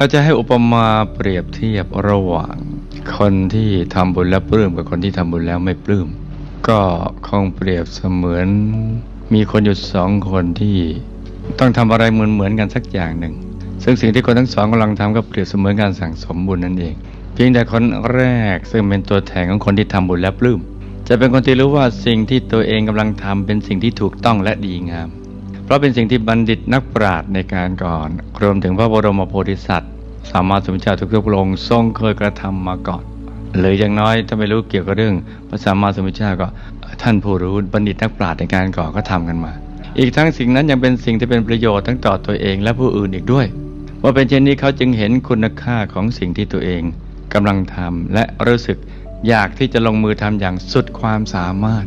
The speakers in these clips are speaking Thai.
ถ้าจะให้อุปมาเปรียบเทียบระหว่าง คนที่ทำบุญแล้วปลื้มกับคนที่ทำบุญแล้วไม่ปลื้ม ก็คงเปรียบเสมือน มีคนอยู่สองคนที่ต้องทำอะไรเหมือนเหมือนๆกันสักอย่างหนึ่ง ซึ่งสิ่งที่คนทั้งสองกำลังทำก็เปรียบเสมือนการสั่งสมบุญนั่นเอง เพียงแต่คนแรกซึ่งเป็นตัวแทนของคนที่ทำบุญและปลื้มจะเป็นคนที่รู้ว่าสิ่งที่ตัวเองกำลังทำเป็นสิ่งที่ถูกต้องและดีงาม เพราะเป็นสิ่งที่บัณฑิตนักปราชญ์ในการก่อนรวมถึงพระบรมโพธิสัตว์สามารถสมเจ้าทุกๆพระองค์ทรงเคยกระทำมาก่อน หรืออย่างน้อยถ้าไม่รู้เกี่ยวกับเรื่องพระสัมมาสัมพุทธเจ้าก็ท่านผู้รู้บัณฑิตนักปราชญ์ในการก่อนก็ทำกันมา อีกทั้งสิ่งนั้นยังเป็นสิ่งที่เป็นประโยชน์ทั้งต่อตัวเองและผู้อื่นอีกด้วยว่าเป็นเช่นนี้เขาจึงเห็นคุณค่าของสิ่งที่ตัวเองกำลังทำและรู้สึกอยากที่จะลงมือทำอย่างสุดความสามารถ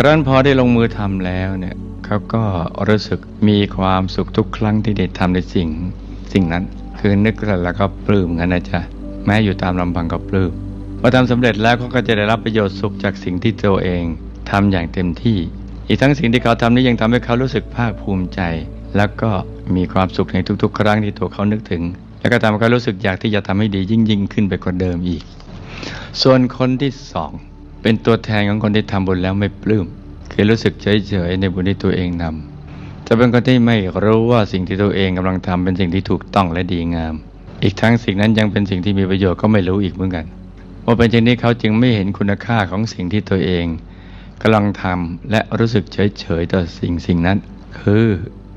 ครั้นพอได้ลงมือทำแล้วเนี่ยเขาก็รู้สึกมีความสุขทุกครั้งที่ได้ทำในสิ่ง สิ่งนั้นคือนึกแล้วก็ปลื้มกันนะจ๊ะแม้อยู่ตามลำพังก็ปลื้มพอทำสำเร็จแล้วเขาก็จะได้รับประโยชน์สุขจากสิ่งที่ตัวเองทำอย่างเต็มที่ อีกทั้งสิ่งที่เขาทำนี้ยังทำให้เขารู้สึกภาคภูมิใจ แล้วก็มีความสุขในทุกๆ ครั้งที่ตัวเขานึกถึง แล้วก็ทำให้เขารู้สึกอยากที่จะทำให้ดียิ่งยิ่งขึ้นไปกว่าเดิมอีก ส่วนคนที่สอง เป็นตัวแทนของคนที่ทำบุญแล้วไม่ปลื้มคือรู้สึกเฉยๆในบุญที่ตัวเองนำจะเป็นคนที่ไม่รู้ว่าสิ่งที่ตัวเองกำลังทำเป็นสิ่งที่ถูกต้องและดีงาม อีกทั้งสิ่งนั้นยังเป็นสิ่งที่มีประโยชน์ก็ไม่รู้อีกเหมือนกันว่าเป็นเช่นนี้เขาจึงไม่เห็นคุณค่าของสิ่งที่ตัวเองกำลังทำและรู้สึกเฉยๆต่อสิ่งสิ่งนั้น คือ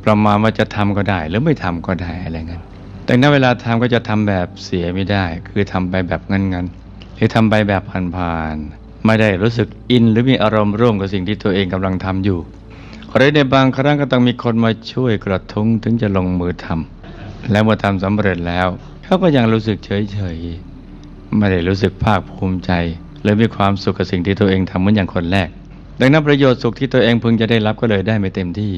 ประมาณว่าจะทำก็ได้ หรือไม่ทำก็ได้อะไรเงี้ยแต่ณเวลาทำก็จะทำแบบเสียไม่ได้ คือทำไปแบบงันๆหรือทำไปแบบผ่านๆ ไม่ได้รู้สึกอินหรือมีอารมณ์ร่วมกับสิ่งที่ตัวเองกำลังทำอยู่หรือในบางครั้งก็ต้องมีคนมาช่วยกระทุ้งถึงจะลงมือทำและเมื่อทำสำเร็จแล้ว เขาก็ยังรู้สึกเฉยๆไม่ได้รู้สึกภาคภูมิใจหรือมีความสุขกับสิ่งที่ตัวเองทำเหมือนอย่างคนแรก ดังนั้นประโยชน์สุขที่ตัวเองพึงจะได้รับก็เลยได้ไม่เต็มที่